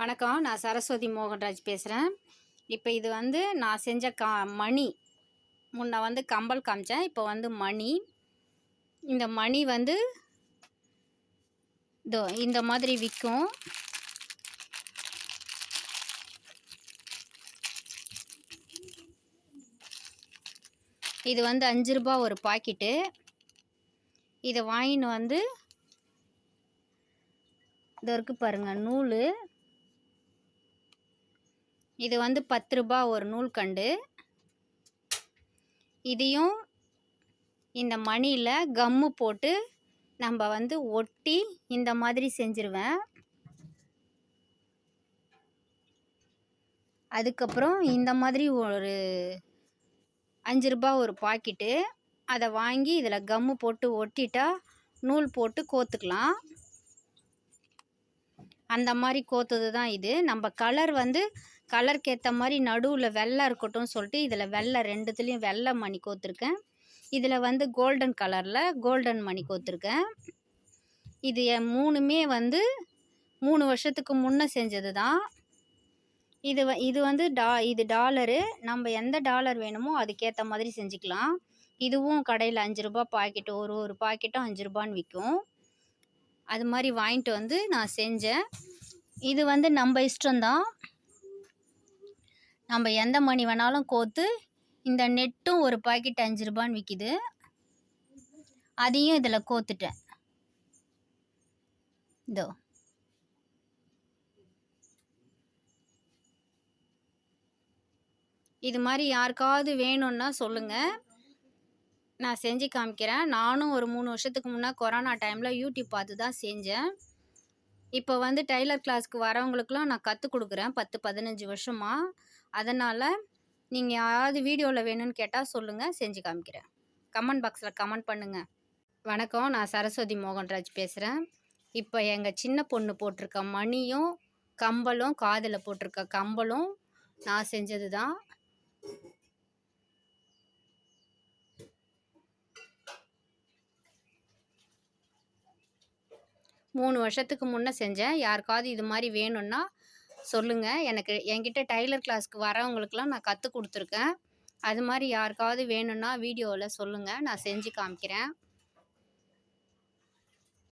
வணக்கம். நான் சரஸ்வதி மோகன்ராஜ் பேசுகிறேன் இப்போ இது வந்து நான் செஞ்ச கா மணி. முன்ன வந்து கம்பல் காமிச்சேன். இப்போ வந்து மணி. இந்த மணி வந்து இதோ இந்த மாதிரி விற்கும் இது வந்து அஞ்சு ரூபா ஒரு பாக்கெட்டு. இதை வாங்கின்னு வந்து இது இருக்கு பாருங்கள் நூல். இது வந்து பத்து ரூபா ஒரு நூல் கண்டு. இதையும் இந்த மணியில் கம்மு போட்டு நம்ம வந்து ஒட்டி இந்த மாதிரி செஞ்சிருவேன். அதுக்கப்புறம் இந்த மாதிரி ஒரு அஞ்சு ரூபா ஒரு பாக்கெட்டு. அதை வாங்கி இதில் கம்மு போட்டு ஒட்டிட்டா நூல் போட்டு கோத்துக்கலாம். அந்த மாதிரி கோத்தது தான் இது. நம்ம கலர் வந்து கலருக்கு ஏற்ற மாதிரி நடுவில் வெள்ளை இருக்கட்டும் சொல்லிட்டு இதில் வெள்ளை ரெண்டுத்துலேயும் வெள்ளை மணி கோத்துருக்கேன். இதில் வந்து கோல்டன் கலரில் கோல்டன் மணி கோத்துருக்கேன். இது என் மூணுமே வந்து மூணு வருஷத்துக்கு முன்னே செஞ்சது தான். இது வ இது வந்து டா இது டாலரு. நம்ம எந்த டாலர் வேணுமோ அதுக்கேற்ற மாதிரி செஞ்சுக்கலாம். இதுவும் கடையில் அஞ்சு ரூபா பாக்கெட்டு ஒரு ஒரு பாக்கெட்டும் அஞ்சு ரூபான்னு விற்கும் அது மாதிரி வாங்கிட்டு வந்து நான் செஞ்சேன். இது வந்து நம்ம இஷ்டம்தான். நம்ம எந்த மணி வேணாலும் கோத்து இந்த நெட்டும் ஒரு பாக்கெட் அஞ்சு ரூபான்னு விற்கிது அதையும் இதில் கோத்துட்டேன். இதோ. இது மாதிரி யாருக்காவது வேணும்னா சொல்லுங்கள் நான் செஞ்சு காமிக்கிறேன். நானும் ஒரு மூணு வருஷத்துக்கு முன்னே கொரோனா டைமில் யூடியூப் பார்த்து தான் செஞ்சேன். இப்போ வந்து டெய்லர் கிளாஸ்க்கு வரவங்களுக்குலாம் நான் கற்றுக் கொடுக்குறேன். பத்து பதினஞ்சு வருஷமாக அதனால் நீங்கள் யாராவது வீடியோவில் வேணும்னு கேட்டால் சொல்லுங்கள் செஞ்சு காமிக்கிறேன். கமெண்ட் பாக்ஸில் கமெண்ட் பண்ணுங்கள் வணக்கம் நான் சரஸ்வதி மோகன்ராஜ் பேசுகிறேன் இப்போ எங்கள் சின்ன பொண்ணு போட்டிருக்க மணியும் கம்பலும் காதில் போட்டிருக்க கம்பலும் நான் செஞ்சது தான் மூணு வருஷத்துக்கு முன்னே செஞ்சேன். யாருக்காவது இது மாதிரி வேணும்னா சொல்லுங்கள் எனக்கு என்கிட்ட டைலர் கிளாஸ்க்கு வரவங்களுக்குலாம் நான் கற்றுக் கொடுத்துருக்கேன். அது மாதிரி யாருக்காவது வேணும்னா வீடியோவில் சொல்லுங்கள் நான் செஞ்சு காமிக்கிறேன்.